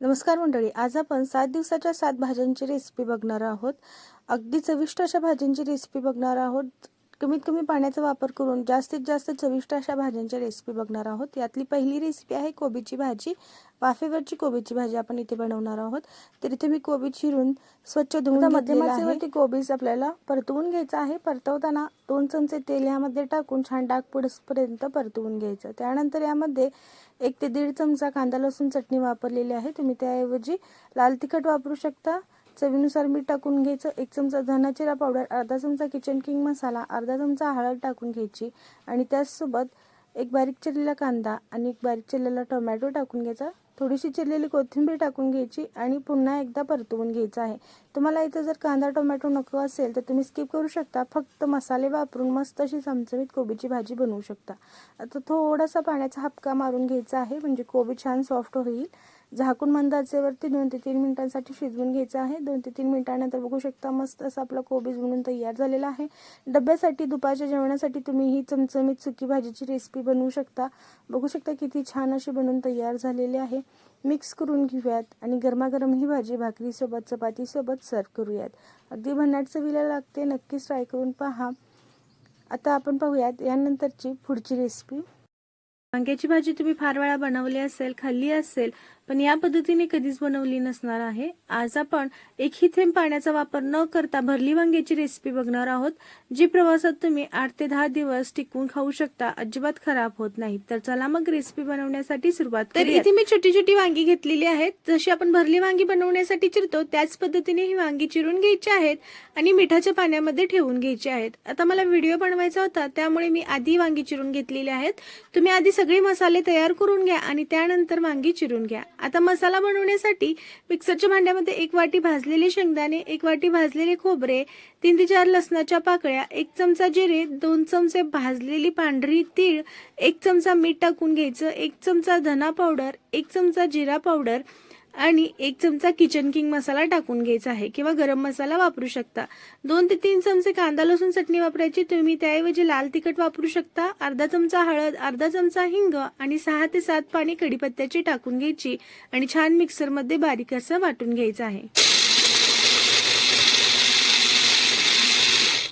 नमस्कार मंडळी आज आपण सात दिवसाच्या सात भाज्यांची रेसिपी बघणार आहोत. अगदी चविष्ट अशा भाज्यांची रेसिपी बघणार आहोत. कमीत कमी पाण्याचा वापर करून जास्तीत जास्त चविष्ट अशा भाज्यांची रेसिपी बघणार आहोत. यातली पहिली रेसिपी आहे कोबीची भाजी. वाफेवरची कोबीची भाजी आपण इथे बनवणार आहोत. तर इथे मी कोबी चिरून स्वच्छ धुवून मध्यमाचेवरती कोबीज आपल्याला परतवून घ्यायचं आहे. परतवताना दोन चमचे तेल यामध्ये टाकून छान डाग पडसपर्यंत परतवून घ्यायचं. त्यानंतर यामध्ये एक ते दीड चमचा कांदा लसूण चटणी वापरलेली आहे. तुम्ही त्याऐवजी लाल तिखट वापरू शकता. चवीनुसार मीठ टाकून घ्यायचं. एक चमचा धना जिरा पावडर अर्धा चमचा किचन किंग मसाला अर्धा चमचा हळद टाकून घ्यायची. आणि त्याचसोबत एक बारीक चिरलेला कांदा आणि एक बारीक चिरलेला टोमॅटो टाकून घ्यायचा. थोडीशी चिरलेली कोथिंबीर टाकून घ्यायची आणि पुन्हा एकदा परतवून घ्यायचं आहे. तुम्हाला इथं जर कांदा टोमॅटो नको असेल तर तुम्ही स्किप करू शकता. फक्त मसाले वापरून मस्त अशी चमचमीत कोबीची भाजी बनवू शकता. आता थोडासा पाण्याचा हापका मारून घ्यायचा आहे. म्हणजे कोबी छान सॉफ्ट होईल. झाकून मंद आचेवरती दोन ते तीन मिनिटांसाठी शिजवून घ्यायचं आहे. दोन ते तीन मिनिटानंतर बघू शकता मस्त असं आपला कोबीज म्हणून तयार झालेला आहे. डब्यासाठी दुपारच्या जेवणासाठी तुम्ही ही चमचमीत सुकी भाजीची रेसिपी बनवू शकता. बघू शकता किती छान अशी बनवून तयार झालेली आहे. मिक्स करून घेऊयात आणि गरमागरम ही भाजी भाकरीसोबत चपातीसोबत सर्व करूयात. अगदी भन्नाट चवीला लागते नक्कीच ट्राय करून पहा. आता आपण पाहूयात यानंतरची पुढची रेसिपी वांग्याची भाजी तुम्ही फार वेळा बनवली असेल खाल्ली असेल पण या पद्धतीने कधीच बनवली नसणार आहे. आज आपण एकही थेंब पाण्याचा वापर न करता भरली वांग्याची रेसिपी बघणार आहोत जी प्रवासात तुम्ही आठ ते दहा दिवस टिकून खाऊ शकता. अजिबात खराब होत नाही. तर चला मग रेसिपी बनवण्यासाठी सुरुवात तर इथे मी छोटी छोटी वांगी घेतलेली आहेत. जशी आपण भरली वांगी बनवण्यासाठी चिरतो त्याच पद्धतीने ही वांगी चिरून घ्यायची आहेत आणि मिठाच्या पाण्यामध्ये ठेवून घ्यायची आहेत. आता मला व्हिडिओ बनवायचा होता त्यामुळे मी आधी वांगी चिरून घेतलेली आहेत. तुम्ही आधी सगळे मसाले तयार करून घ्या आणि त्यानंतर वांगी चिरून घ्या. आता मसाला बनवण्यासाठी मिक्सरच्या भांड्यामध्ये एक वाटी भाजलेले शेंगदाणे एक वाटी भाजलेले खोबरे तीन ते चार लसणाच्या पाकळ्या एक चमचा जिरे दोन चमचे भाजलेली पांढरी तीळ एक चमचा मीठ टाकून घ्यायचं एक चमचा धना पावडर एक चमचा जिरा पावडर आणि एक चमचा किचन किंग मसाला टाकून घ्यायचा आहे किंवा गरम मसाला वापरू शकता. दोन ते तीन चमचे कांदा लसूण चटणी वापरायची. तुम्ही त्याऐवजी लाल तिखट वापरू शकता. अर्धा चमचा हळद अर्धा चमचा हिंग आणि सहा ते सात पाणी कढीपत्त्याची टाकून घ्यायची आणि छान मिक्सरमध्ये बारीक असं वाटून घ्यायचं आहे.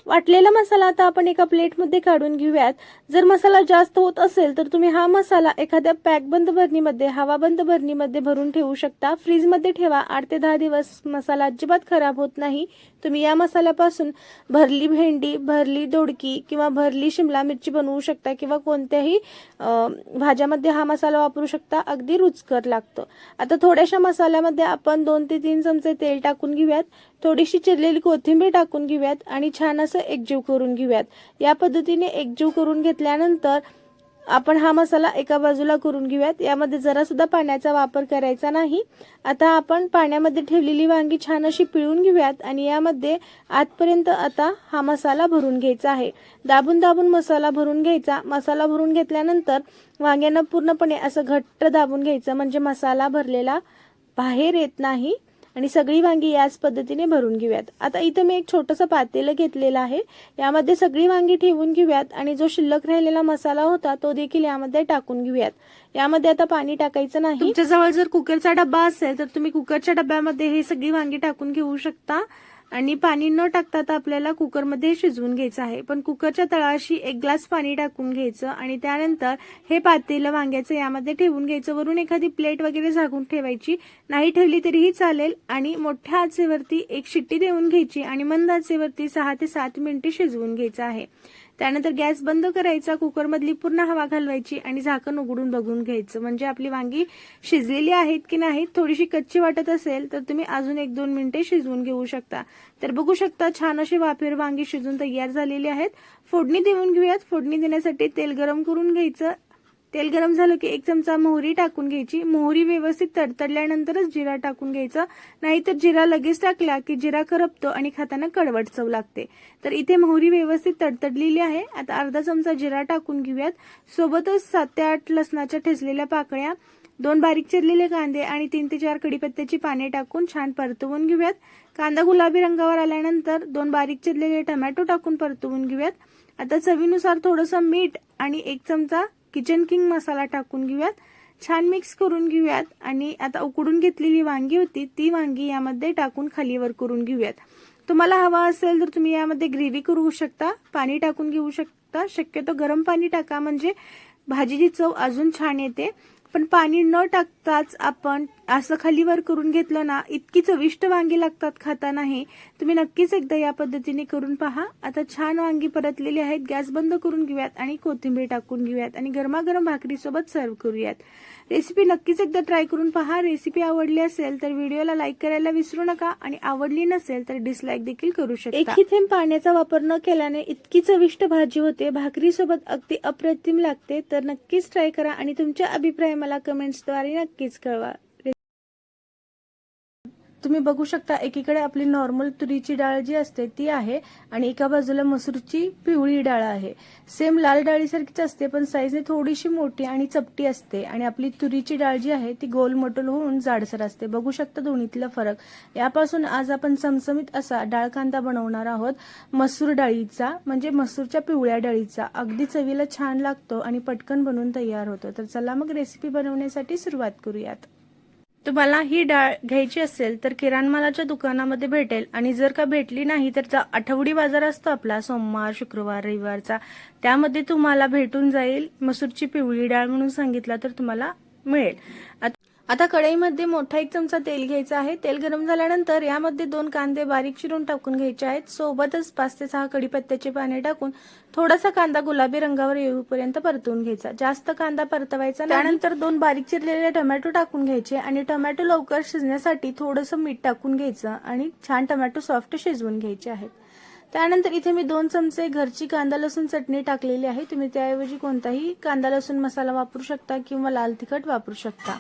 वाटलेला मसाला आता आपण एका प्लेटमध्ये काढून घेऊयात. जर मसाला जास्त होत असेल तर तुम्ही हा मसाला एखाद्या पॅक बंद भरणीमध्ये हवाबंद भरणीमध्ये भरून ठेवू शकता. फ्रीजमध्ये ठेवा. आठ ते दहा दिवस मसाला अजिबात खराब होत नाही. तुम्ही या मसाल्यापासून भरली भेंडी भरली दोडकी किंवा भरली शिमला मिरची बनवू शकता किंवा कोणत्याही भाज्यामध्ये हा मसाला वापरू शकता. अगदी रुचकर लागतं. आता थोड्याशा मसाल्यामध्ये आपण दोन ते तीन चमचे तेल टाकून घेऊयात. थोडीशी चिरलेली कोथिंबीर टाकून घेऊयात आणि छान असं एकजीव करून घेऊयात. या पद्धतीने एकजीव करून घेतल्यानंतर आपण हा मसाला एका बाजूला करून घेऊयात. यामध्ये जरा सुद्धा पाण्याचा वापर करायचा नाही. आता आपण पाण्यामध्ये ठेवलेली वांगी छान अशी पिळून घेऊयात आणि यामध्ये आतपर्यंत आता हा मसाला भरून घ्यायचा आहे. दाबून दाबून मसाला भरून घ्यायचा. मसाला भरून घेतल्यानंतर वांग्यांना पूर्णपणे असं घट्ट दाबून घ्यायचं म्हणजे मसाला भरलेला बाहेर येत नाही. आणि सगळी वांगी याच पद्धतीने भरून घेऊयात. आता इथं मी एक छोटंसं पातेलं घेतलेलं आहे. यामध्ये सगळी वांगी ठेवून घेऊयात आणि जो शिल्लक राहिलेला मसाला होता तो देखील यामध्ये टाकून घेऊयात. यामध्ये आता पाणी टाकायचं नाही. तुमच्याजवळ जर कुकरचा डब्बा असेल तर तुम्ही कुकरच्या डब्यामध्ये हे सगळी वांगी टाकून घेऊ शकता. आणि पाणी न टाकता आता आपल्याला कुकरमध्ये शिजवून घ्यायचं आहे. पण कुकरच्या तळाशी एक ग्लास पाणी टाकून घ्यायचं आणि त्यानंतर हे पातेलं वांग्याचं यामध्ये ठेवून घ्यायचं. वरून एखादी प्लेट वगैरे झाकून ठेवायची. नाही ठेवली तरीही चालेल. आणि मोठ्या आचेवरती एक शिट्टी देऊन घ्यायची आणि मंद आचेवरती सहा ते सात मिनिटे शिजवून घ्यायचं आहे. त्यानंतर गॅस बंद करायचा कुकरमधली पूर्ण हवा घालवायची आणि झाकण उघडून बघून घ्यायचं. म्हणजे आपली वांगी शिजलेली आहेत की नाहीत थोडीशी कच्ची वाटत असेल तर तुम्ही अजून एक दोन मिनिटे शिजवून घेऊ शकता. तर बघू शकता छान अशी वाफेर वांगी शिजून तयार झालेली आहेत. फोडणी देऊन घेऊयात. फोडणी देण्यासाठी तेल गरम करून घ्यायचं. तेल गरम झालं की एक चमचा मोहरी टाकून घ्यायची. मोहरी व्यवस्थित तडतडल्यानंतरच जिरा टाकून घ्यायचा. नाहीतर जिरा लगेच टाकला की जिरा करपतो आणि खाताना कडवट चव लागते. तर इथे मोहरी व्यवस्थित तडतडलेली आहे. आता अर्धा चमचा जिरा टाकून घेऊयात. सोबतच सात ते आठ लसणाच्या ठेचलेल्या पाकळ्या दोन बारीक चिरलेले कांदे आणि तीन ते चार कडीपत्त्याची पाने टाकून छान परतवून घेऊयात. कांदा गुलाबी रंगावर आल्यानंतर दोन बारीक चिरलेले टमॅटो टाकून परतवून घेऊयात. आता चवीनुसार थोडंसं मीठ आणि एक चमचा किचन किंग मसाला टाकून घेऊयात. छान मिक्स करून घेऊयात. आणि आता उकडून घेतलेली वांगी होती ती वांगी यामध्ये टाकून खालीवर करून घेऊयात. तुम्हाला हवा असेल तर तुम्ही यामध्ये ग्रेव्ही करू शकता पाणी टाकून घेऊ शकता. शक्यतो गरम पाणी टाका म्हणजे भाजीची चव अजून छान येते. पण पाणी न टाकताच आपण असं खालीवर करून घेतलं ना इतकी चविष्ट वांगी लागतात खाताना हे तुम्ही नक्कीच एकदा या पद्धतीने करून पहा. आता छान वांगी परतलेली आहेत. गॅस बंद करून घेऊयात आणि कोथिंबीर टाकून घेऊयात आणि गरमागरम भाकरीसोबत सर्व करूयात. रेसिपी नक्कीच एकदा ट्राय करून पहा. रेसिपी आवडली असेल तर व्हिडिओला लाईक करायला विसरू नका आणि आवडली नसेल तर डिसलाईक देखील करू शकता. एकही थेंब पाण्याचा वापर न केल्याने इतकी चविष्ट भाजी होते. भाकरीसोबत अगदी अप्रतिम लागते. तर नक्कीच ट्राय करा आणि तुमच्या अभिप्राय मला कमेंट्सद्वारे नक्कीच कळवा. तुम्ही बघू शकता एकीकडे आपली नॉर्मल तुरीची डाळ जी असते ती आहे आणि एका बाजूला मसूरची पिवळी डाळ आहे. सेम लाल डाळीसारखीच असते पण साईजने थोडीशी मोठी आणि चपटी असते आणि आपली तुरीची डाळ जी आहे ती गोल होऊन जाडसर असते. बघू शकता दोन्हीतला फरक. यापासून आज आपण चमचमीत असा डाळ कांदा बनवणार आहोत मसूर डाळीचा म्हणजे मसूरच्या पिवळ्या डाळीचा. अगदी चवीला छान लागतो आणि पटकन बनवून तयार होतो. तर चला मग रेसिपी बनवण्यासाठी सुरुवात करूयात. तुम्हाला ही डाळ घ्यायची असेल तर किराणमालाच्या दुकानामध्ये भेटेल. आणि जर का भेटली नाही तर आठवडी बाजार असतो आपला सोमवार शुक्रवार रविवारचा. त्यामध्ये तुम्हाला भेटून जाईल मसूरची पिवळी डाळ म्हणून सांगितलं तर तुम्हाला मिळेल. आता कढईमध्ये मोठा एक चमचा तेल घ्यायचा आहे. तेल गरम झाल्यानंतर यामध्ये दोन कांदे बारीक चिरून टाकून घ्यायचे आहेत. सोबतच पाच ते सहा कढीपत्त्याचे पाने टाकून थोडासा कांदा गुलाबी रंगावर येऊपर्यंत परतवून घ्यायचा. जास्त कांदा परतवायचा त्यानंतर दोन बारीक चिरलेले टोमॅटो टाकून घ्यायचे आणि टोमॅटो लवकर शिजण्यासाठी थोडंसं मीठ टाकून घ्यायचं आणि छान टोमॅटो सॉफ्ट शिजवून घ्यायचे आहेत. त्यानंतर इथे मी दोन चमचे घरची कांदा लसूण चटणी टाकलेली आहे. तुम्ही त्याऐवजी कोणताही कांदा लसूण मसाला वापरू शकता किंवा लाल तिखट वापरू शकता.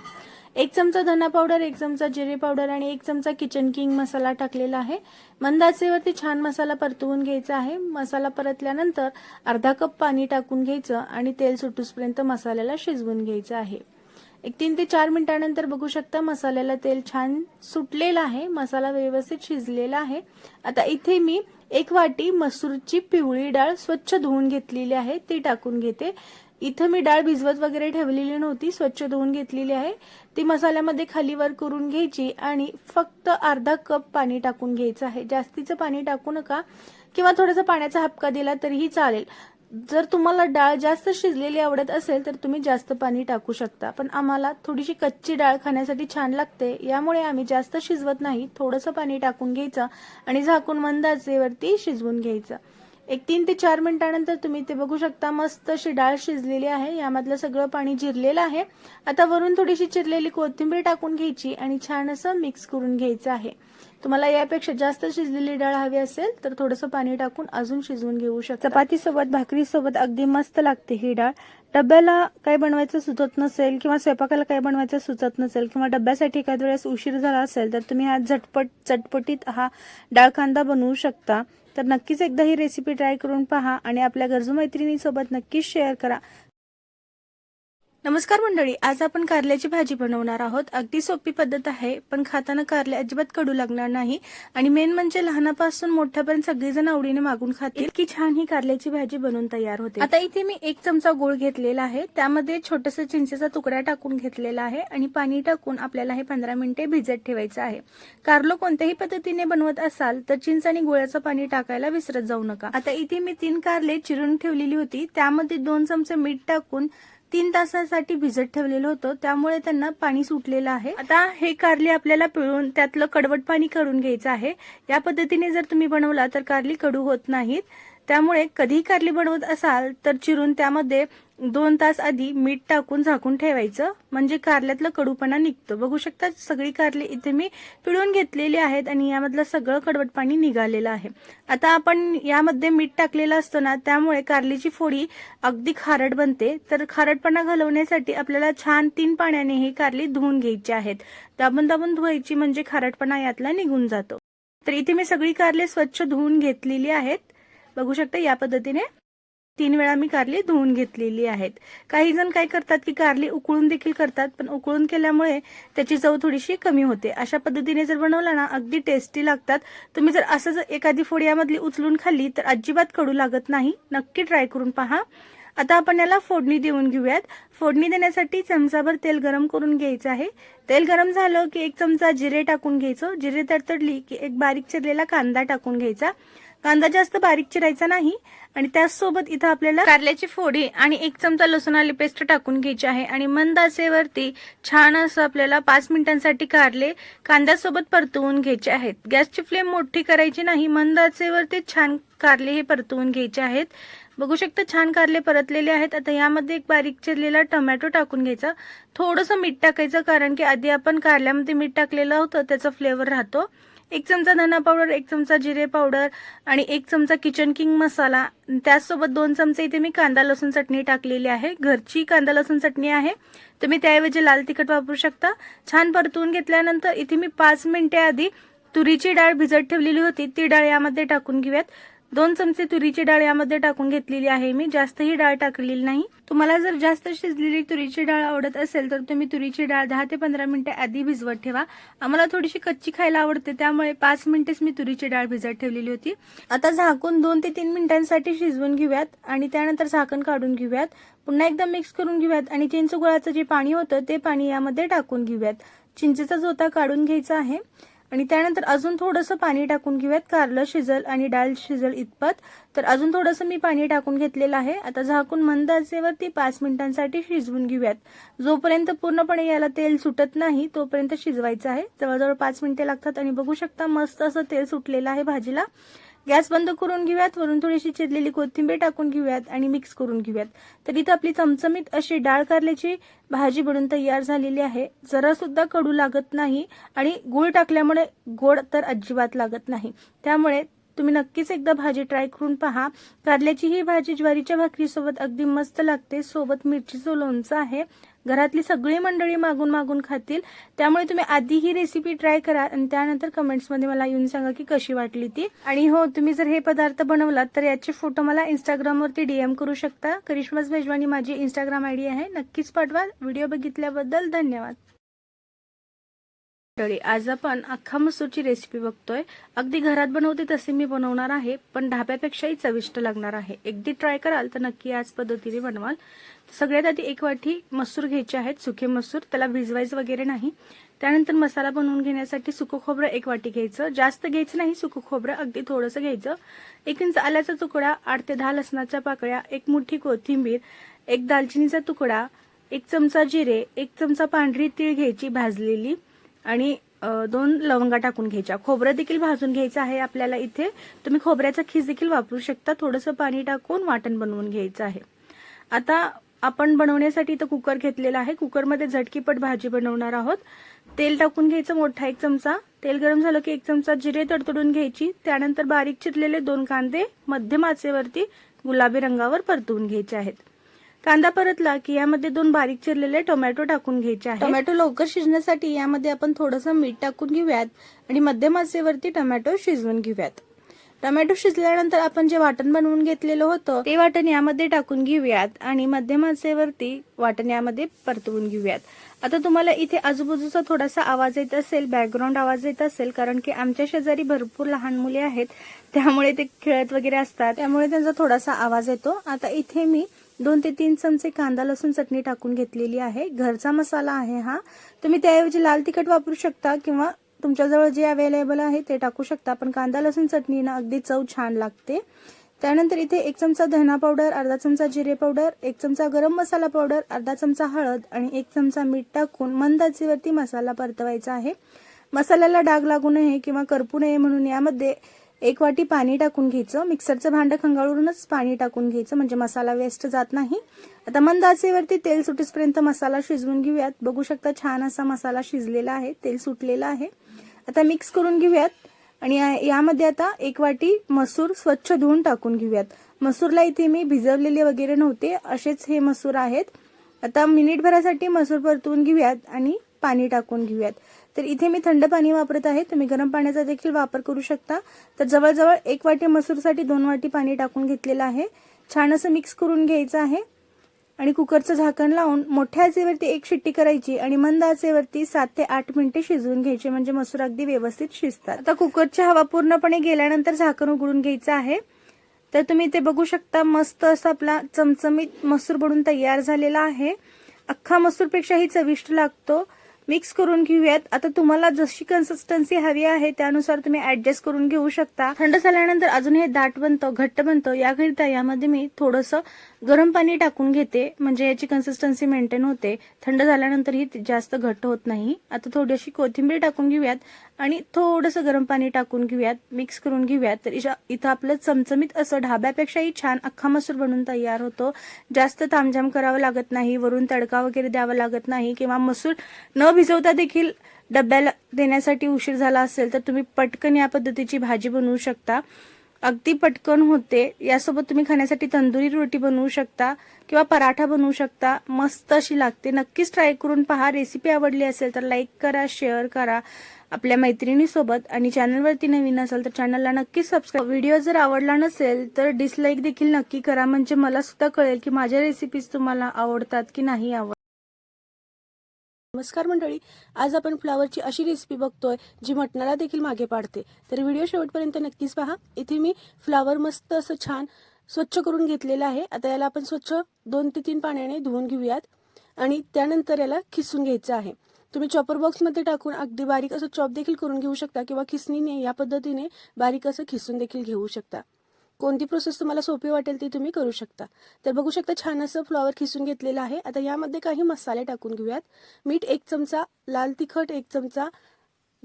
एक चमचा धना पावडर एक चमचा जिरे पावडर आणि एक चमचा किचन किंग मसाला टाकलेला आहे. मंद आचेवरती छान मसाला परतवून घ्यायचा आहे. मसाला परतल्यानंतर अर्धा कप पाणी टाकून घ्यायचं आणि तेल सुटूसपर्यंत मसाल्याला शिजवून घ्यायचं आहे. एक तीन ते चार मिनिटानंतर बघू शकता मसाल्याला तेल छान सुटलेलं आहे. मसाला व्यवस्थित शिजलेला आहे. आता इथे मी एक वाटी मसूरची पिवळी डाळ स्वच्छ धुवून घेतलेली आहे. ती टाकून घेते. इथं मी डाळ भिजवत वगैरे ठेवलेली नव्हती स्वच्छ धुवून घेतलेली आहे. ती मसाल्यामध्ये खालीवर करून घ्यायची आणि फक्त अर्धा कप पाणी टाकून घ्यायचं आहे. जास्तीचं पाणी टाकू नका किंवा थोडासा पाण्याचा हपका दिला तरीही चालेल. जर तुम्हाला डाळ जास्त शिजलेली आवडत असेल तर तुम्ही जास्त पाणी टाकू शकता. पण आम्हाला थोडीशी कच्ची डाळ खाण्यासाठी छान लागते. यामुळे आम्ही जास्त शिजवत नाही. थोडंसं पाणी टाकून घ्यायचं आणि झाकून मंदाचेवरती शिजवून घ्यायचं. एक तीन ते चार मिनिटानंतर तुम्ही ते बघू शकता. मस्त अशी डाळ शिजलेली आहे. यामधलं सगळं पाणी जिरलेलं आहे. आता वरून थोडीशी चिरलेली कोथिंबीर टाकून घ्यायची आणि छान असं मिक्स करून घ्यायचं आहे. तुम्हाला यापेक्षा जास्त शिजलेली डाळ हवी असेल तर थोडंसं पाणी टाकून अजून शिजवून घेऊ शकता. चपातीसोबत भाकरीसोबत अगदी मस्त लागते ही डाळ. डब्याला काय बनवायचं सुचत नसेल किंवा स्वयंपाकाला काय बनवायचं सुचत नसेल किंवा डब्यासाठी एखाद्या वेळेस उशीर झाला असेल तर तुम्ही हा झटपट चटपटीत हा डाळ कांदा बनवू शकता. तर नक्कीच एकदा ही रेसिपी ट्राय करून पहा आणि आपल्या गरजू मैत्रिणीसोबत नक्कीच शेअर करा. नमस्कार मंडळी आज आपण कारल्याची भाजी बनवणार आहोत. अगदी सोपी पद्धत आहे पण खाताना कारले अजिबात कडू लागणार नाही. आणि मेन म्हणजे लहानापासून मोठ्यापर्यंत सगळेजण आवडीने मागून खातील. की छान ही कारल्याची भाजी बनवून तयार होते. आता इथे मी एक चमचा गोळ घेतलेला आहे. त्यामध्ये छोटस चिंचेचा तुकडा टाकून घेतलेला आहे आणि पाणी टाकून आपल्याला हे पंधरा मिनिटे भिजत ठेवायचं आहे. कारलो कोणत्याही पद्धतीने बनवत असाल तर चिंच आणि गुळाचं पाणी टाकायला विसरत जाऊ नका. आता इथे मी तीन कारले चिरून ठेवलेली होती. त्यामध्ये दोन चमचे मीठ टाकून तीन तासासाठी भिजत ठेवलेलं होतं. त्यामुळे त्यांना पाणी सुटलेलं आहे. आता हे कारली आपल्याला पिळून त्यातलं कडवट पाणी करून घ्यायचं आहे. या पद्धतीने जर तुम्ही बनवला तर कारली कडू होत नाहीत. त्यामुळे कधीही कारली बनवत असाल तर चिरून त्यामध्ये दोन तास आधी मीठ टाकून झाकून ठेवायचं. म्हणजे कारल्यातलं कडूपणा निघतो. बघू शकता सगळी कारली इथे मी पिळून घेतलेली आहेत आणि यामधलं सगळं कडवट पाणी निघालेलं आहे. आता आपण यामध्ये मीठ टाकलेलं असतो ना त्यामुळे कारलीची फोडी अगदी खारट बनते. तर खारटपणा घालवण्यासाठी आपल्याला छान तीन पाण्याने ही कारली धुवून घ्यायची आहेत. दाबून दाबून धुवायची म्हणजे खारटपणा यातला निघून जातो. तर इथे मी सगळी कारले स्वच्छ धुवून घेतलेली आहेत. बघू शकता या पद्धतीने. तीन वेळा मी कारली धुवून घेतलेली आहेत. काही जण काय करतात की कारली उकळून देखील करतात पण उकळून केल्यामुळे त्याची चव थोडीशी कमी होते. अशा पद्धतीने जर बनवला ना अगदी टेस्टी लागतात. तुम्ही जर असं जर एखादी फोडी यामधली उचलून खाल्ली तर अजिबात कडू लागत नाही. नक्की ट्राय करून पहा. आता आपण याला फोडणी देऊन घेऊयात. फोडणी देण्यासाठी चमचाभर तेल गरम करून घ्यायचं आहे. तेल गरम झालं की एक चमचा जिरे टाकून घ्यायचं. जिरे तडतडली की एक बारीक चिरलेला कांदा टाकून घ्यायचा. कांदा जास्त बारीक चिरायचा नाही आणि त्याचसोबत इथं आपल्याला कारल्याची फोडी आणि एक चमचा लसूण आली पेस्ट टाकून घ्यायची आहे. आणि मंद आचेवरती छान असं आपल्याला पाच मिनिटांसाठी कारले कांद्यासोबत परतवून घ्यायचे आहेत. गॅसची फ्लेम मोठी करायची नाही मंद आचेवरती छान कारले हे परतवून घ्यायचे आहेत. बघू शकता छान कारले परतलेले आहेत. आता यामध्ये एक बारीक चिरलेला टोमॅटो टाकून घ्यायचा. थोडंसं मीठ टाकायचं कारण की आधी आपण कारल्यामध्ये मीठ टाकलेलं होतं त्याचा फ्लेवर राहतो. एक चमचा धना पावडर एक चमचा जिरे पावडर आणि एक चमचा किचन किंग मसाला त्याचसोबत दोन चमचे इथे मी कांदा लसूण चटणी टाकलेली आहे. घरची कांदा लसूण चटणी आहे. तुम्ही त्याऐवजी लाल तिखट वापरू शकता. छान परतून घेतल्यानंतर इथे मी पाच मिनिटे आधी तुरीची डाळ भिजत ठेवलेली होती. ती डाळ यामध्ये टाकून घेऊयात. दोन चमचे तुरीची डाळ यामध्ये टाकून घेतलेली आहे. मी जास्त ही डाळ टाकलेली नाही. तुम्हाला जर जास्त शिजलेली तुरीची डाळ आवडत असेल तर तुम्ही तुरीची डाळ दहा ते पंधरा मिनिटे आधी भिजवत ठेवा. आम्हाला थोडीशी कच्ची खायला आवडते त्यामुळे पाच मिनिटेच मी तुरीची डाळ भिजत ठेवलेली होती. आता झाकून दोन ते तीन मिनिटांसाठी शिजवून घेऊयात आणि त्यानंतर झाकण काढून घेऊयात. पुन्हा एकदा मिक्स करून घेऊयात आणि चिंच गुळाचं जे पाणी होतं ते पाणी यामध्ये टाकून घेऊयात. चिंचेचा जोता काढून घ्यायचा आहे. आणि त्यानंतर अजून थोडंसं पाणी टाकून घेऊयात. कारलं शिजल आणि डाळ शिजल इतपत. तर अजून थोडंसं मी पाणी टाकून घेतलेलं आहे. आता झाकून मंद आचेवरती पाच मिनिटांसाठी शिजवून घेऊयात. जोपर्यंत पूर्णपणे याला तेल सुटत नाही तोपर्यंत शिजवायचं आहे. जवळजवळ पाच मिनिटे लागतात आणि बघू शकता मस्त असं तेल सुटलेलं आहे भाजीला. गॅस बंद करून घेऊयात वरून थोडीशी चिरलेली कोथिंबीर टाकून घेऊयात आणि मिक्स करून घेऊयात. तर इथं आपली चमचमीत अशी डाळ कारल्याची भाजी बनून तयार झालेली आहे. जरा सुद्धा कडू लागत नाही आणि गुळ टाकल्यामुळे गोड तर अजिबात लागत नाही. त्यामुळे तुम्ही नक्कीच एकदा भाजी ट्राय करून पहा. कारल्याची ही भाजी ज्वारीच्या भाकरीसोबत अगदी मस्त लागते. सोबत मिरचीचं लोणचं आहे. घरातली सगळी मंडळी मागून मागून खातील. त्यामुळे तुम्ही आधी ही रेसिपी ट्राय करा आणि त्यानंतर कमेंट्समध्ये मला येऊन सांगा की कशी वाटली ती. आणि हो तुम्ही जर हे पदार्थ बनवलात तर याचे फोटो मला इंस्टाग्रामवरती डीएम करू शकता. करिश्मास मेजवानी माझी इंस्टाग्राम आय डी आहे. नक्कीच पाठवा. व्हिडिओ बघितल्याबद्दल धन्यवाद. आज आपण अख्खा मसूरची रेसिपी बघतोय. अगदी घरात बनवते तसे मी बनवणार आहे पण ढाब्यापेक्षाही चविष्ट लागणार आहे. एकदी ट्राय कराल तर नक्की याच पद्धतीने बनवाल. सगळ्यात आधी एक वाटी मसूर घ्यायचे आहेत सुके मसूर. त्याला भिजवायचं वगैरे नाही. त्यानंतर मसाला बनवून घेण्यासाठी सुकं खोबरं एक वाटी घ्यायचं. जास्त घ्यायचं नाही सुकं खोबरं अगदी थोडंसं घ्यायचं. एक इंच आल्याचा तुकडा आठ ते दहा लसणाच्या पाकळ्या एक मुठी कोथिंबीर एक दालचिनीचा तुकडा एक चमचा जिरे एक चमचा पांढरी तीळ घ्यायची भाजलेली. आणि दोन लवंगा टाकून घ्यायच्या. खोबरं देखील भाजून घ्यायचं आहे आपल्याला इथे. तुम्ही खोबऱ्याचा खीस देखील वापरू शकता. थोडंसं पाणी टाकून वाटण बनवून घ्यायचं आहे. आता आपण बनवण्यासाठी इथं कुकर घेतलेला आहे. कुकरमध्ये झटकीपट भाजी बनवणार आहोत. तेल टाकून घ्यायचं मोठा एक चमचा. तेल गरम झालं की एक चमचा जिरे तडतडून घ्यायची. त्यानंतर बारीक चिरलेले दोन कांदे मध्यम आचेवरती गुलाबी रंगावर परतवून घ्यायचे आहेत. कांदा परतला की यामध्ये दोन बारीक चिरलेले टोमॅटो टाकून घ्यायचे आहे टोमॅटो लवकर शिजण्यासाठी यामध्ये आपण थोडंसं मीठ टाकून घेऊयात आणि मध्यम आचेवरती टोमॅटो शिजवून घेऊयात. टोमॅटो शिजल्यानंतर आपण जे वाटण बनवून घेतलेलं होतं ते वाटण यामध्ये टाकून घेऊयात आणि मध्यम आचेवरती वाटण यामध्ये परतवून घेऊयात. आता तुम्हाला इथे आजूबाजूचा थोडासा आवाज येत असेल बॅकग्राऊंड आवाज येत असेल कारण की आमच्या शेजारी भरपूर लहान मुले आहेत त्यामुळे ते खेळत वगैरे असतात. त्यामुळे त्यांचा थोडासा आवाज येतो. आता इथे मी दोन ते तीन चमचे कांदा लसूण चटणी टाकून घेतलेली आहे. घरचा मसाला आहे हा. तुम्ही त्याऐवजी लाल तिखट वापरू शकता किंवा तुमच्याजवळ जे अवेलेबल आहे ते टाकू शकता. पण कांदा लसूण चटणीनं अगदी चव छान लागते. त्यानंतर इथे एक चमचा धना पावडर अर्धा चमचा जिरे पावडर एक चमचा गरम मसाला पावडर अर्धा चमचा हळद आणि एक चमचा मीठ टाकून मंद आचेवरती मसाला परतवायचा आहे. मसाल्याला डाग लागू नये किंवा करपू नये म्हणून यामध्ये एक वाटी पाणी टाकून घ्यायचं. मिक्सरचं भांडं खंगाळूनच पाणी टाकून घ्यायचं. म्हणजे मसाला वेस्ट जात नाही. आता मंद आचेवरती तेल सुटेसपर्यंत मसाला शिजवून घेऊयात. बघू शकता छान असा मसाला शिजलेला आहे. तेल सुटलेला आहे. आता मिक्स करून घेऊयात. आणि यामध्ये आता एक वाटी मसूर स्वच्छ धुवून टाकून घेऊयात. मसूरला इथे मी भिजवलेले वगैरे नव्हते. असेच हे मसूर आहेत. आता मिनिटभरासाठी मसूर परतवून घेऊयात आणि पाणी टाकून घेऊयात. तर इथे मी थंड पाणी वापरत आहे. तुम्ही गरम पाण्याचा देखील वापर करू शकता. तर जवळजवळ एक वाटी मसूरसाठी दोन वाटी पाणी टाकून घेतलेलं आहे. छान असं मिक्स करून घ्यायचं आहे. आणि कुकरचं झाकण लावून मोठ्या आचेवरती एक शिट्टी करायची आणि मंद आचेवरती सात ते आठ मिनिटे शिजवून घ्यायची. म्हणजे मसूर अगदी व्यवस्थित शिजतात. आता कुकरची हवा पूर्णपणे गेल्यानंतर झाकण उघडून घ्यायचं आहे. तर तुम्ही ते बघू शकता मस्त असा आपला चमचमीत मसूर बनून तयार झालेला आहे. अख्खा मसूरपेक्षाही चविष्ट लागतो. मिक्स करून घेऊयात. आता तुम्हाला जशी कन्सिस्टन्सी हवी आहे त्यानुसार तुम्ही ऍडजस्ट करून घेऊ शकता. थंड झाल्यानंतर अजून हे दाट बनतं घट्ट बनतं. याकरिता यामध्ये मी थोडंसं गरम पाणी टाकून घेते. म्हणजे याची कन्सिस्टन्सी मेंटेन होते. थंड झाल्यानंतरही ही जास्त घट्ट होत नाही. आता थोडीशी कोथिंबीर टाकून घेऊयात आणि थोडंसं गरम पाणी टाकून घेऊयात. मिक्स करून घेऊयात. तर इथं आपलं चमचमीत असं ढाब्यापेक्षाही छान अख्खा मसूर बनून तयार होतो. जास्त तामझाम करावं लागत नाही. वरून तडका वगैरे द्यावा लागत नाही. किंवा मसूर न भिजवता देखील डब्याला देण्यासाठी उशीर झाला असेल तर तुम्ही पटकन या पद्धतीची भाजी बनवू शकता. अगदी पटकन होते. यासोबत तुम्ही खाण्यासाठी तंदुरी रोटी बनवू शकता किंवा पराठा बनवू शकता. मस्त अशी लागते. नक्कीच ट्राय करून पहा. रेसिपी आवडली असेल तर लाईक करा शेअर करा आपल्या मैत्रिणीसोबत. आणि चॅनलवरती नवीन असेल तर चॅनलला नक्कीच सबस्क्राईब व्हिडिओ जर आवडला नसेल तर डिसलाईक देखील नक्की करा. म्हणजे मला सुद्धा कळेल की माझ्या रेसिपीज तुम्हाला आवडतात की नाही आवडत. नमस्कार मंडळी आज आपण फ्लावरची अशी रेसिपी बघतोय जी मटणाला देखील मागे पाडते. तर व्हिडिओ शेवटपर्यंत नक्कीच पहा. इथे मी फ्लावर मस्त असं छान स्वच्छ करून घेतलेलं आहे. आता याला आपण स्वच्छ दोन ते तीन पाण्याने धुवून घेऊयात आणि त्यानंतर याला खिसून घ्यायचं आहे. तुम्ही चॉपर बॉक्समध्ये टाकून अगदी बारीक असं चॉप देखील करून घेऊ शकता किंवा खिसणीने या पद्धतीने बारीक असं खिसून देखील घेऊ शकता. कोणती प्रोसेस तुम्हाला सोपी वाटेल ती तुम्ही करू शकता. तर बघू शकता छान असं फ्लॉवर खिसून घेतलेलं आहे. आता यामध्ये काही मसाले टाकून घेऊयात. मीठ एक चमचा लाल तिखट एक चमचा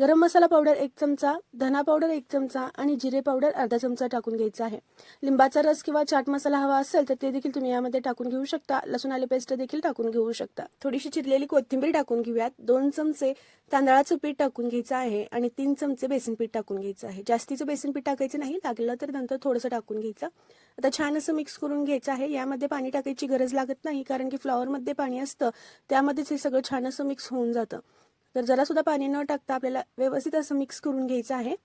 गरम मसाला पावडर एक चमचा धना पावडर एक चमचा आणि जिरे पावडर अर्धा चमचा टाकून घ्यायचा आहे. लिंबाचा रस किंवा चाट मसाला हवा असेल तर ते देखील तुम्ही यामध्ये टाकून घेऊ शकता. लसूण आले पेस्ट देखील टाकून घेऊ शकता. थोडीशी चिरलेली कोथिंबीर टाकून घेऊयात. दोन चमचे तांदळाचं पीठ टाकून घ्यायचं आहे आणि तीन चमचे बेसन पीठ टाकून घ्यायचं आहे. जास्तीचं बेसन पीठ टाकायचं नाही लागलं तर नंतर थोडंसं टाकून घ्यायचं. आता छान असं मिक्स करून घ्यायचं आहे. यामध्ये पाणी टाकायची गरज लागत नाही कारण की फ्लॉवरमध्ये पाणी असतं. त्यामध्येच हे सगळं छान असं मिक्स होऊन जातं. तर जरासुद्धा पाणी न टाकता आपल्याला व्यवस्थित असं मिक्स करून घ्यायचं आहे.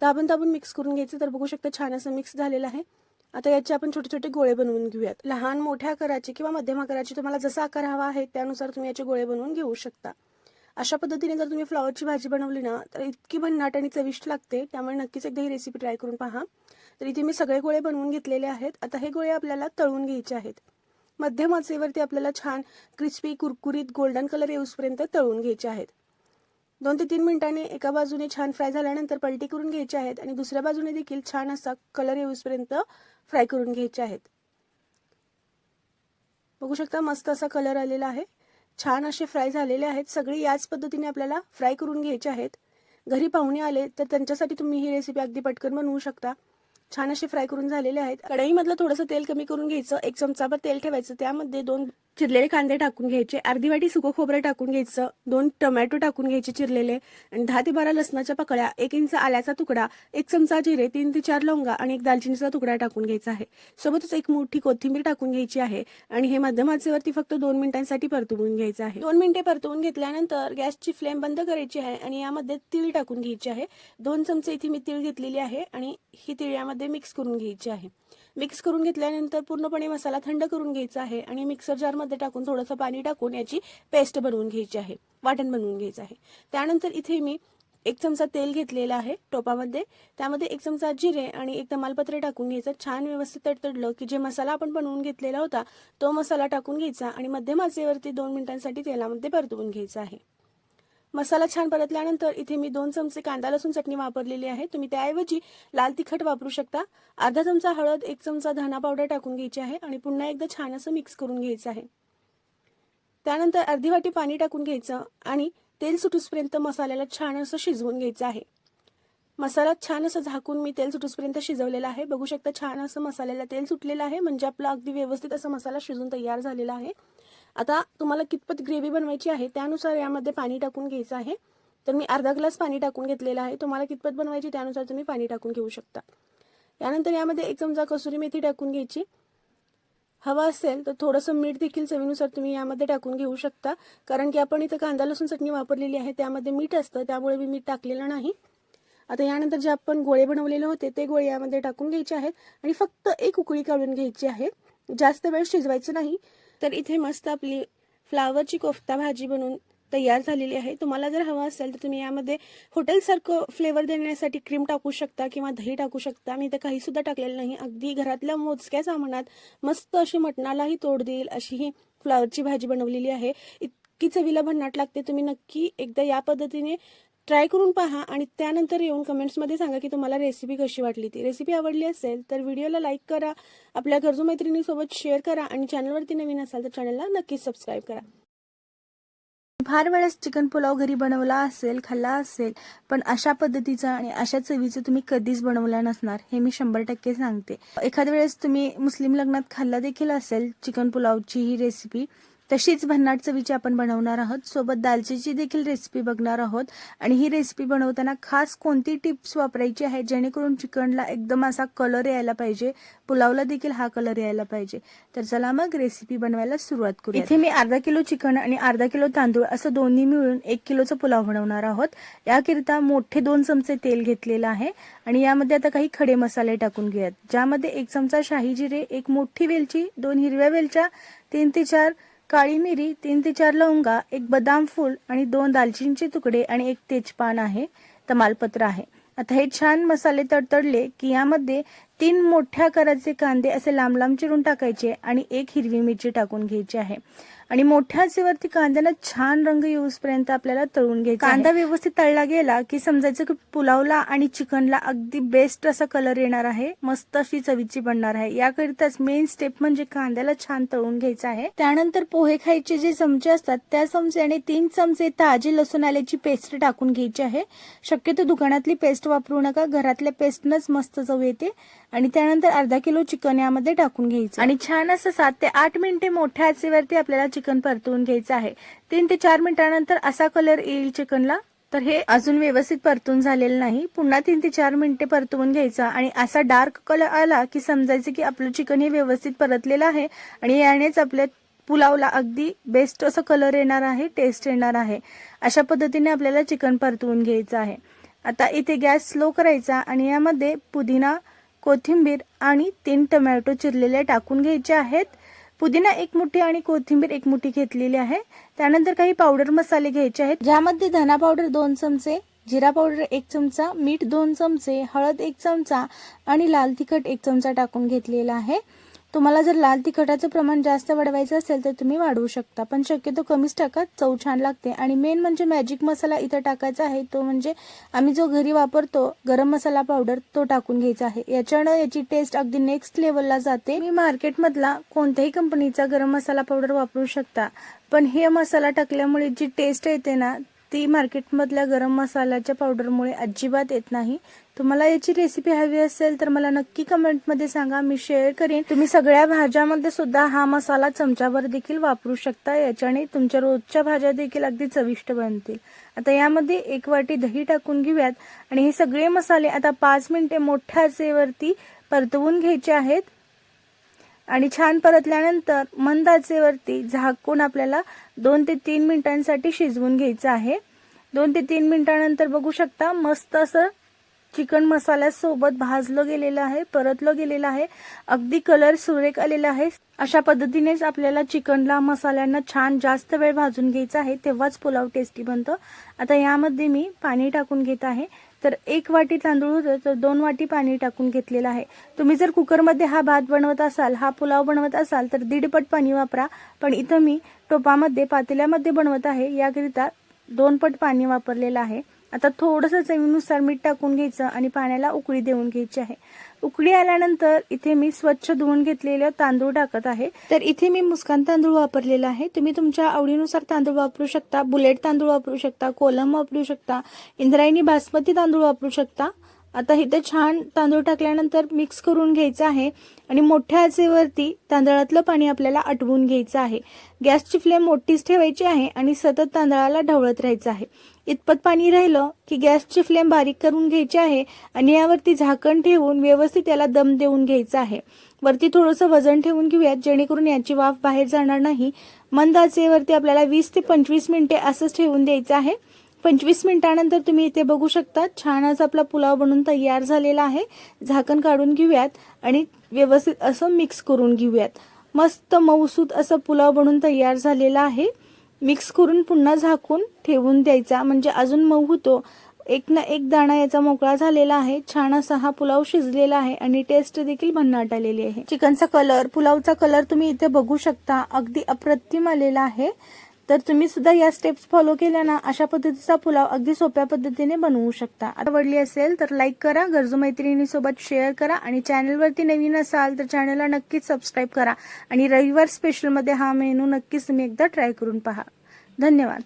दाबून दाबून मिक्स करून घ्यायचं तर बघू शकता छान असं मिक्स झालेलं आहे. आता याचे आपण छोटे छोटे गोळे बनवून घेऊयात. लहान मोठ्या आकाराचे किंवा मध्यम आकाराचे तुम्हाला जसा आकार हवा आहे त्यानुसार तुम्ही याचे गोळे बनवून घेऊ शकता. अशा पद्धतीने जर तुम्ही फ्लॉवरची भाजी बनवली ना तर इतकी भन्नाट आणि चविष्ट लागते. त्यामुळे नक्कीच एकदा ही रेसिपी ट्राय करून पहा. तर इथे मी सगळे गोळे बनवून घेतलेले आहेत. आता हे गोळे आपल्याला तळून घ्यायचे आहेत. मध्यम आचेवरती आपल्याला छान क्रिस्पी कुरकुरीत गोल्डन कलर येऊसपर्यंत तळून घ्यायचे आहेत. दोन ते तीन मिनिटांनी एका बाजूने छान फ्राय झाल्यानंतर पलटी करून घ्यायचे आहेत आणि दुसऱ्या बाजूने देखील छान असा कलर येऊसपर्यंत फ्राय करून घ्यायचे आहेत. बघू शकता मस्त असा कलर आलेला आहे. छान असे फ्राय झालेले आहेत. सगळे याच पद्धतीने आपल्याला फ्राय करून घ्यायचे आहेत. घरी पाहुणे आले तर त्यांच्यासाठी तुम्ही ही रेसिपी अगदी पटकन बनवू शकता. छान असे फ्राय करून झालेले आहेत. कढईमधलं थोडंसं तेल कमी करून घ्यायचं. एक चमचाभर तेल ठेवायचं. त्यामध्ये दोन चिरलेले कांदे टाकून घ्यायचे अर्धी वाटी सुकं खोबरं टाकून घ्यायचं दोन टोमॅटो टाकून घ्यायचे चिरलेले आणि दहा ते बारा लसणाच्या पकड्या एक इंच आल्याचा तुकडा एक चमचा जिरे तीन ते चार लवंगा आणि एक दालचिनीचा तुकडा टाकून घ्यायचा आहे. सोबतच एक मोठी कोथिंबीर टाकून घ्यायची आहे आणि हे मध्यम आचेवरती फक्त दोन मिनिटांसाठी परतवून घ्यायचं आहे. दोन मिनिटे परतवून घेतल्यानंतर गॅसची फ्लेम बंद करायची आहे आणि यामध्ये तीळ टाकून घ्यायची आहे. दोन चमचे इथे मी तीळ घेतलेली आहे आणि ही तीळ यामध्ये मिक्स करून घ्यायची आहे. मिक्स करून घेतल्यानंतर पूर्णपणे मसाला थंड करून घ्यायचा आहे आणि मिक्सर जारमध्ये टाकून थोडंसं पाणी टाकून याची पेस्ट बनवून घ्यायची आहे वाटण बनवून घ्यायचं आहे. त्यानंतर इथे मी एक चमचा तेल घेतलेला आहे टोपामध्ये. त्यामध्ये एक चमचा जिरे आणि एक तमालपत्र टाकून घ्यायचं. छान व्यवस्थित तडतडलं की जे मसाला आपण बनवून घेतलेला होता तो मसाला टाकून घ्यायचा आणि मध्यम आचेवरती दोन मिनिटांसाठी तेलामध्ये परतवून घ्यायचा आहे. मसाला छान परतल्यानंतर इथे मी दोन चमचे कांदा लसूण चटणी वापरलेली आहे. तुम्ही त्याऐवजी लाल तिखट वापरू शकता. अर्धा चमचा हळद एक चमचा धना पावडर टाकून घ्यायची आहे आणि पुन्हा एकदा छान असं मिक्स करून घ्यायचं आहे. त्यानंतर अर्धी वाटी पाणी टाकून घ्यायचं आणि तेल सुटूसपर्यंत मसाल्याला छान असं शिजवून घ्यायचं आहे. मसाला छान असं झाकून मी तेल सुटूसपर्यंत शिजवलेला आहे. बघू शकता छान असं मसाल्याला तेल सुटलेलं आहे. म्हणजे आपला अगदी व्यवस्थित असा मसाला शिजून तयार झालेला आहे. आता तुम्हाला कितपत ग्रेव्ही बनवायची आहे त्यानुसार यामध्ये पाणी टाकून घ्यायचं आहे. तर मी अर्धा ग्लास पाणी टाकून घेतलेलं आहे. तुम्हाला कितपत बनवायची त्यानुसार तुम्ही पाणी टाकून घेऊ शकता. यानंतर यामध्ये एक चमचा कसुरी मेथी टाकून घ्यायची. हवा असेल तर थोडंसं मीठ देखील चवीनुसार तुम्ही यामध्ये टाकून घेऊ शकता. कारण की आपण इथं कांदा लसूण चटणी वापरलेली आहे. त्यामध्ये मीठ असतं. त्यामुळे मी मीठ टाकलेलं नाही. आता यानंतर जे आपण गोळे बनवलेले होते ते गोळे यामध्ये टाकून घ्यायचे आहेत. आणि फक्त एक उकळी काढून घ्यायची आहे. जास्त वेळ शिजवायचं नाही. तर इथे मस्त आपली फ्लावरची कोफ्ता भाजी बनवून तयार झालेली आहे. तुम्हाला जर हवं असेल तर तुम्ही यामध्ये हॉटेलसारखं फ्लेवर देण्यासाठी क्रीम टाकू शकता किंवा दही टाकू शकता. मी इथे काहीसुद्धा टाकलेलं नाही. अगदी घरातल्या मोजक्या सामानात मस्त अशी मटणालाही तोड देईल अशी ही फ्लावरची भाजी बनवलेली आहे. इतकी चवीला भन्नाट लागते. तुम्ही नक्की एकदा या पद्धतीने ट्राय करून पहा आणि त्यानंतर येऊन कमेंट्समध्ये सांगा की तुम्हाला रेसिपी कशी वाटली ती. रेसिपी आवडली असेल तर व्हिडिओला लाईक करा आपल्या गरजू मैत्रिणीसोबत शेअर करा आणि चॅनलवरती नवीन असाल तर चॅनलला नक्कीच सबस्क्राईब करा. फार वेळेस चिकन पुलाव घरी बनवला असेल खाल्ला असेल पण अशा पद्धतीचा आणि अशा चवीचं तुम्ही कधीच बनवला नसणार हे मी शंभर टक्के सांगते. एखाद्या वेळेस तुम्ही मुस्लिम लग्नात खाल्ला देखील असेल चिकन पुलावची ही रेसिपी तशीच भन्नाट चवीची आपण बनवणार आहोत. सोबत दालचीची देखील रेसिपी बघणार आहोत. आणि ही रेसिपी बनवताना खास कोणती टिप्स वापरायची आहे? जेणेकरून चिकनला एकदम असा कलर यायला पाहिजे. पुलावला देखील हा कलर यायला पाहिजे. तर चला मग रेसिपी बनवायला सुरुवात करू इथे मी अर्धा किलो चिकन आणि अर्धा किलो तांदूळ असं दोन्ही मिळून एक किलोचा पुलाव बनवणार आहोत. याकरिता मोठे दोन चमचे तेल घेतलेलं आहे. आणि यामध्ये आता काही खडे मसाले टाकून घेऊयात. ज्यामध्ये एक चमचा शाही जिरे एक मोठी वेलची दोन हिरव्या वेलच्या तीन ते चार काळी मिरी तीन ते चार लवंगा एक बदाम फूल आणि दोन दालचिनीचे तुकडे आणि एक तेजपान आहे तमालपत्र आहे. आता हे छान मसाले तडतडले की यामध्ये तीन मोठ्या आकाराचे कांदे असे लांब लांब चिरून टाकायचे आणि एक हिरवी मिरची टाकून घ्यायची आहे. आणि मोठ्या आचेवरती कांद्याला छान रंग येऊसपर्यंत आपल्याला तळून घ्यायचा कांदा व्यवस्थित तळला गेला की समजायचं की पुलावला आणि चिकनला अगदी बेस्ट असा कलर येणार आहे. मस्त अशी चवीची बनणार आहे. याकरिताच मेन स्टेप म्हणजे कांद्याला छान तळून घ्यायचा आहे. त्यानंतर पोहे खायचे जे चमचे असतात त्या चमच्याने तीन चमचे ताजे लसूण आल्याची पेस्ट टाकून घ्यायची आहे. शक्यतो दुकानातली पेस्ट वापरू नका घरातल्या पेस्टनच मस्त चव येते. आणि त्यानंतर अर्धा किलो चिकन यामध्ये टाकून घ्यायचं आणि छान असं सात ते आठ मिनिटे मोठ्या आचेवरती आपल्याला चिकन परतवून घ्यायचं आहे. तीन ते चार मिनिटानंतर असा कलर येईल चिकनला. तर हे अजून व्यवस्थित परतून झालेलं नाही. पुन्हा तीन ते चार मिनिटे परतवून घ्यायचा आणि असा डार्क कलर आला की समजायचं की आपलं चिकन हे व्यवस्थित परतलेलं आहे आणि यानेच आपल्या पुलावला अगदी बेस्ट असं कलर येणार आहे टेस्ट येणार आहे. अशा पद्धतीने आपल्याला चिकन परतवून घ्यायचं आहे. आता इथे गॅस स्लो करायचा आणि यामध्ये पुदिना कोथिंबीर आणि तीन टोमॅटो चिरलेले टाकून घ्यायचे आहेत. पुदिना एक मुठी आणि कोथिंबीर एक मुठी घेतलेली आहे. त्यानंतर काही पावडर मसाले घ्यायचे आहेत. ज्यामध्ये धना पावडर दोन चमचे जिरा पावडर एक चमचा मीठ दोन चमचे हळद एक चमचा आणि लाल तिखट एक चमचा टाकून घेतलेला आहे. तुम्हाला जर लाल तिखटाचं प्रमाण जास्त वाढवायचं असेल तर तुम्ही वाढवू शकता. पण शक्यतो कमीच टाका चव छान लागते. आणि मेन म्हणजे मॅजिक मसाला इथं टाकायचा आहे तो म्हणजे आम्ही जो घरी वापरतो गरम मसाला पावडर तो टाकून घ्यायचा आहे. याच्यानं याची टेस्ट अगदी नेक्स्ट लेवलला जाते. मी मार्केटमधला कोणत्याही कंपनीचा गरम मसाला पावडर वापरू शकता. पण हे मसाला टाकल्यामुळे जी टेस्ट येते ना ती मार्केटमधल्या गरम मसाल्याच्या पावडरमुळे अजिबात येत नाही. तुम्हाला याची रेसिपी हवी असेल तर मला नक्की कमेंटमध्ये सांगा. मी शेअर करेन. तुम्ही सगळ्या भाज्यामध्ये सुद्धा हा मसाला चमचाभर देखील वापरू शकता. याच्याने तुमच्या रोजच्या भाज्या देखील अगदी चविष्ट बनतील. आता यामध्ये एक वाटी दही टाकून घेऊयात. आणि हे सगळे मसाले आता पाच मिनिटे मोठ्या आचेवरती परतवून घ्यायचे आहेत. आणि छान परतल्यानंतर मंद आचेवरती झाकून आपल्याला दोन ते तीन मिनिटांसाठी शिजवून घ्यायचं आहे. दोन ते तीन मिनिटानंतर बघू शकता मस्त असं चिकन मसाल्यासोबत भाजलं गेलेलं आहे परतलं गेलेलं आहे. अगदी कलर सुरेख आलेला आहे. अशा पद्धतीनेच आपल्याला चिकनला मसाल्यांना छान जास्त वेळ भाजून घ्यायचा आहे तेव्हाच पुलाव टेस्टी बनतो. आता यामध्ये मी पाणी टाकून घेत आहे. तर एक वाटी तांदूळ होतं तर दोन वाटी पाणी टाकून घेतलेलं आहे. तुम्ही जर कुकरमध्ये हा भात बनवत असाल हा पुलाव बनवत असाल तर दीडपट पाणी वापरा. पण इथं मी टोपामध्ये पातेल्यामध्ये बनवत आहे. याकरिता दोन पट पाणी वापरलेलं आहे. आता थोडंसं चवीनुसार मीठ टाकून घ्यायचं आणि पाण्याला उकळी देऊन घ्यायची आहे. उकळी आल्यानंतर इथे मी स्वच्छ धुवून घेतलेलं तांदूळ टाकत आहे. तर इथे मी मुस्कान तांदूळ वापरलेला आहे. तुम्ही तुमच्या आवडीनुसार तांदूळ वापरू शकता बुलेट तांदूळ वापरू शकता कोलम वापरू शकता इंद्रायणी बासमती तांदूळ वापरू शकता. आता इथे छान तांदूळ टाकल्यानंतर मिक्स करून घ्यायचं आहे. आणि मोठ्या आचेवरती तांदळातलं पाणी आपल्याला आटवून घ्यायचं आहे. गॅसची फ्लेम मोठीच ठेवायची आहे आणि सतत तांदळाला ढवळत राहायचं आहे. इतपत पाणी राहिलं की गॅसची फ्लेम बारीक करून घ्यायची आहे आणि यावरती झाकण ठेवून व्यवस्थित याला दम देऊन घ्यायचा आहे. वरती थोडंसं वजन ठेवून घेऊयात जेणेकरून याची वाफ बाहेर जाणार नाही. मंद आचेवरती आपल्याला वीस ते पंचवीस मिनिटे असंच ठेवून द्यायचं आहे. पंचवीस मिनिटानंतर तुम्ही इथे बघू शकता छान असा आपला पुलाव बनून तयार झालेला आहे. झाकण काढून घेऊयात आणि व्यवस्थित असं मिक्स करून घेऊयात. मस्त मऊसूत असं पुलाव बनून तयार झालेला आहे. मिक्स करून पुन्हा झाकून ठेवून द्यायचा. म्हणजे अजून मऊ होतो. एक ना एक दाणा याचा मोकळा झालेला आहे. छान असा हा पुलाव शिजलेला आहे आणि टेस्ट देखील भन्नाट आलेली आहे. चिकनचा कलर पुलावचा कलर तुम्ही इथे बघू शकता. अगदी अप्रतिम आलेला आहे. तर तुम्ही सुद्धा या स्टेप्स फॉलो केल्या ना अशा पद्धतीचा पुलाव अगदी सोप्या पद्धतीने बनवू शकता. आवडली असेल तर लाईक करा गरजू मैत्रिणीसोबत शेअर करा आणि चॅनलवरती नवीन असाल तर चॅनलला नक्कीच सबस्क्राईब करा. आणि रविवार स्पेशलमध्ये हा मेनू नक्कीच तुम्ही एकदा ट्राय करून पहा. धन्यवाद.